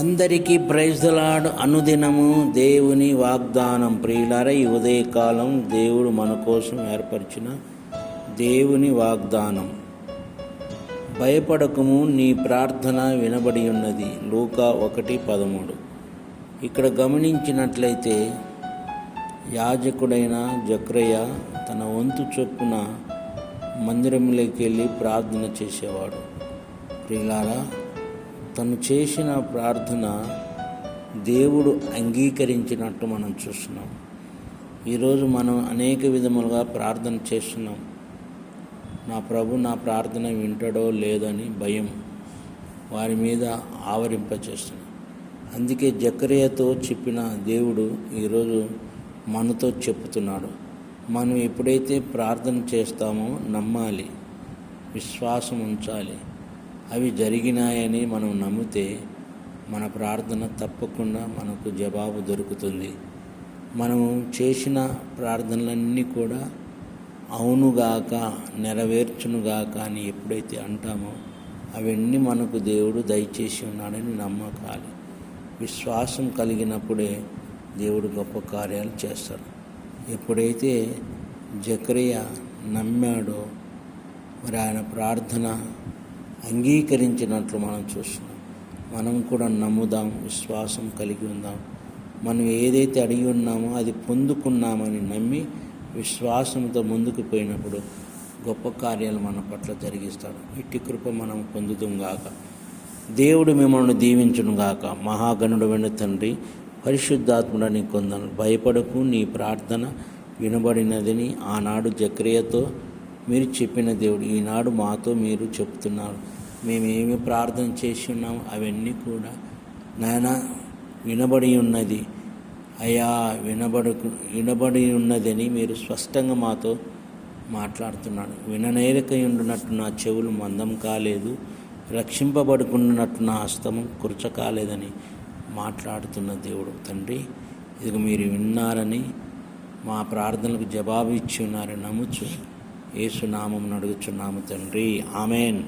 అందరికీ ప్రైజ్లాడు అనుదినము దేవుని వాగ్దానం. ప్రియులారా ఈ ఉదయకాలం దేవుడు మన కోసం ఏర్పరిచిన దేవుని వాగ్దానం. భయపడకము నీ ప్రార్థన వినబడి ఉన్నది. లూకా ఒకటి పదమూడు. ఇక్కడ గమనించినట్లయితే యాజకుడైన జక్రయ్య తన వంతు చొప్పున మందిరంలోకి వెళ్ళి ప్రార్థన చేసేవాడు. ప్రియులారా తను చేసిన ప్రార్థన దేవుడు అంగీకరించినట్టు మనం చూస్తున్నాం. ఈరోజు మనం అనేక విధములుగా ప్రార్థన చేస్తున్నాం. నా ప్రభు నా ప్రార్థన వింటాడో లేదని భయం వారి మీద ఆవరింపచేస్తున్నాం. అందుకే జక్రియతో చెప్పిన దేవుడు ఈరోజు మనతో చెప్తున్నాడు మనం ఎప్పుడైతే ప్రార్థన చేస్తామో నమ్మాలి విశ్వాసం ఉంచాలి. అవి జరిగినాయని మనం నమ్మితే మన ప్రార్థన తప్పకుండా మనకు జవాబు దొరుకుతుంది. మనము చేసిన ప్రార్థనలన్నీ కూడా అవునుగాక నెరవేర్చునుగాక అని ఎప్పుడైతే అంటామో అవన్నీ మనకు దేవుడు దయచేసి ఉన్నాడని నమ్మకాలి. విశ్వాసం కలిగినప్పుడే దేవుడు గొప్ప కార్యాలు చేస్తాడు ఎప్పుడైతే జకరియా నమ్మాడో మరి ఆయన ప్రార్థన అంగీకరించినట్లు మనం చూస్తున్నాం. మనం కూడా నమ్ముదాం విశ్వాసం కలిగి ఉందాం. మనం ఏదైతే అడిగి ఉన్నామో అది పొందుకున్నామని నమ్మి విశ్వాసంతో ముందుకు పోయినప్పుడు గొప్ప కార్యాలు మన పట్ల జరిగిస్తాడు. ఇట్టి కృప మనం పొందుతాం గాక. దేవుడు మిమ్మల్ని దీవించును గాక. మహాగణుడు వెను తండ్రి పరిశుద్ధాత్ముడని కొందను భయపడకు నీ ప్రార్థన వినబడినదని ఆనాడు జక్రియతో మీరు చెప్పిన దేవుడు ఈనాడు మాతో మీరు చెప్తున్నారు. మేమేమి ప్రార్థన చేసి ఉన్నాము అవన్నీ కూడా నాయన వినబడి ఉన్నది. అయ్యా వినబడు వినబడి ఉన్నదని మీరు స్పష్టంగా మాతో మాట్లాడుతున్నాడు. విననేరక ఉండునట్టు నా చెవులు మందం కాలేదు రక్షింపబడుకున్నట్టు నా హస్తము కురచ కాలేదని మాట్లాడుతున్న దేవుడు. తండ్రి ఇది మీరు విన్నారని మా ప్రార్థనలకు జవాబు ఇచ్చి ఉన్నారని నమ్ముచు. ఏసునామం అడుగుచున్నాము తండ్రి. ఆమెన్.